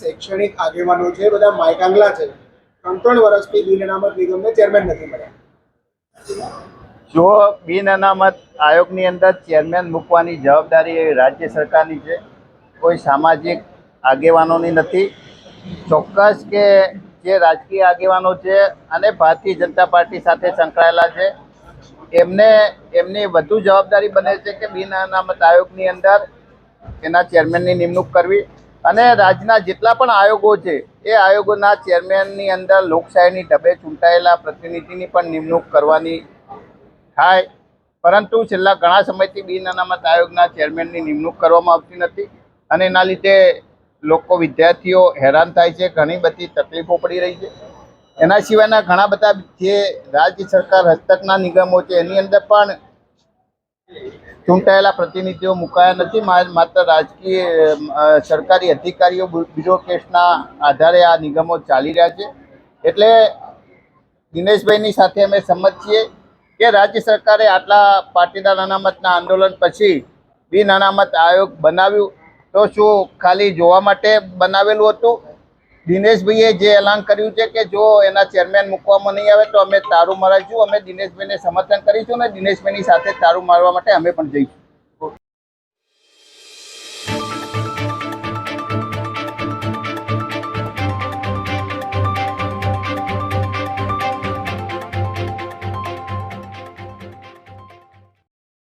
શૈક્ષણિક આગેવાનો છે, બધા માયકાંગલા છે. ત્રણ ત્રણ વર્ષથી બિન અનામત નિગમને ચેરમેન નથી મળ્યા. જો બિન અનામત આયોગની અંદર ચેરમેન મૂકવાની જવાબદારી રાજ્ય સરકારની છે. કોઈ સામાજિક આગેવાનોની નથી. ચોક્કસ કે જે રાજકીય આગેવાનો છે અને ભારતીય જનતા પાર્ટી સાથે સંકળાયેલા છે, એમને, એમની વધુ જવાબદારી બને છે કે બિન અનામત આયોગની અંદર એના ચેરમેનની નિમણૂક કરવી. અને રાજ્યના જેટલા પણ આયોગો છે, એ આયોગોના ચેરમેનની અંદર લોકશાહીની ઢબે ચૂંટાયેલા પ્રતિનિધિની પણ નિમણૂક કરવાની થાય. પરંતુ છેલ્લા ઘણા સમયથી બિન અનામત આયોગના ચેરમેનની નિમણૂક કરવામાં આવતી નથી અને એના લીધે લોકો વિદ્યાર્થીઓ હેરાન થાય છે, ઘણી બધી તકલીફો પડી રહી છે. એના સિવાયના ઘણા બધા જે રાજ્ય સરકાર હસ્તકના નિગમો છે, એની અંદર પણ ચૂંટાયેલા પ્રતિનિધિઓ મુકાયા નથી. માત્ર રાજકીય સરકારી અધિકારીઓ બ્યુરોક્રેટ્સના આધારે આ નિગમો ચાલી રહ્યા છે. એટલે દિનેશભાઈની સાથે અમે સંમત છીએ કે રાજ્ય સરકારે આટલા પાટીદાર અનામતના આંદોલન પછી બિન અનામત આયોગ બનાવ્યું. તો શું ખાલી જોવા માટે બનાવેલું હતું? દિનેશભાઈએ જે એલાન કર્યું છે કે જો એના ચેરમેન મૂકવામાં નહીં આવે તો અમે તારું મારાશું અમે દિનેશભાઈને સમર્થન કરીશું અને દિનેશભાઈની સાથે તારું મારવા માટે અમે પણ જઈશું.